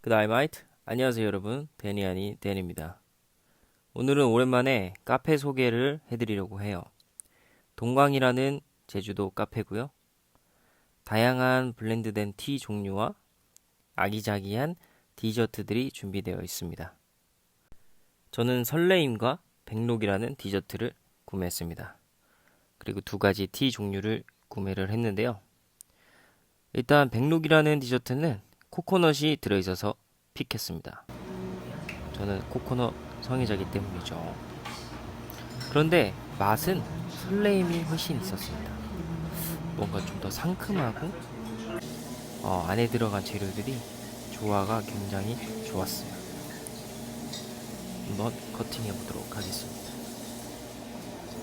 그다이마이트. 안녕하세요 여러분. 데니아니 데니입니다. 오늘은 오랜만에 카페 소개를 해드리려고 해요. 동광이라는 제주도 카페고요. 다양한 블렌드된 티 종류와 아기자기한 디저트들이 준비되어 있습니다. 저는 설레임과 백록이라는 디저트를 구매했습니다. 그리고 두 가지 티 종류를 구매를 했는데요. 일단 백록이라는 디저트는 코코넛이 들어있어서 픽했습니다. 저는 코코넛 성애자기 때문이죠. 그런데 맛은 설레임이 훨씬 있었습니다. 뭔가 좀 더 상큼하고 어, 안에 들어간 재료들이 조화가 굉장히 좋았어요. 한번 커팅해 보도록 하겠습니다.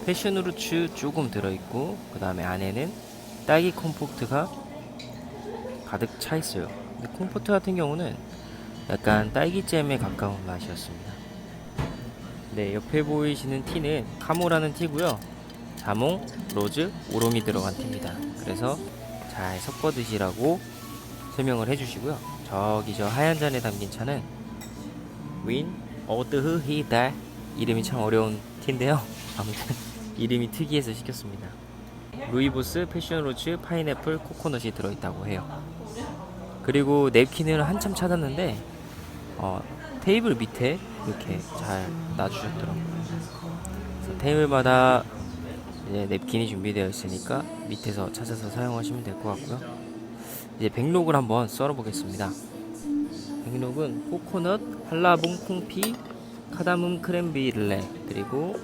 패션후르츠 조금 들어있고 그 다음에 안에는 딸기 콤포트가 가득 차 있어요. 근데 콤포트 같은 경우는 약간 딸기잼에 가까운 맛이었습니다. 네, 옆에 보이시는 티는 카모라는 티고요. 자몽, 로즈, 오롱이 들어간 티입니다. 그래서 잘 섞어 드시라고 설명을 해주시고요. 저기 저 하얀 잔에 담긴 차는 윈 어드흐 히달 이름이 참 어려운 티인데요. 아무튼 이름이 특이해서 시켰습니다. 루이보스 패션로즈 파인애플 코코넛이 들어있다고 해요. 그리고 냅킨을 한참 찾았는데 어, 테이블 밑에 이렇게 잘 놔주셨더라고요. 테이블마다 이제 냅킨이 준비되어 있으니까 밑에서 찾아서 사용하시면 될 것 같고요. 이제 백록을 한번 썰어 보겠습니다. 백록은 코코넛, 한라봉 콩피, 카다문 크랜비를레 그리고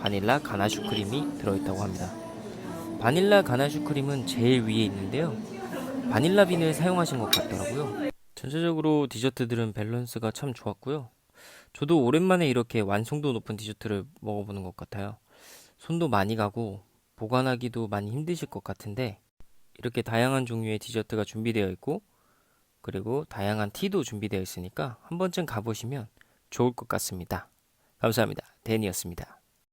바닐라 가나슈 크림이 들어있다고 합니다. 바닐라 가나슈 크림은 제일 위에 있는데요. 바닐라 빈을 사용하신 것 같더라고요. 전체적으로 디저트들은 밸런스가 참 좋았고요. 저도 오랜만에 이렇게 완성도 높은 디저트를 먹어보는 것 같아요. 손도 많이 가고 보관하기도 많이 힘드실 것 같은데 이렇게 다양한 종류의 디저트가 준비되어 있고 그리고 다양한 티도 준비되어 있으니까 한 번쯤 가보시면 좋을 것 같습니다. 감사합니다. 데니였습니다.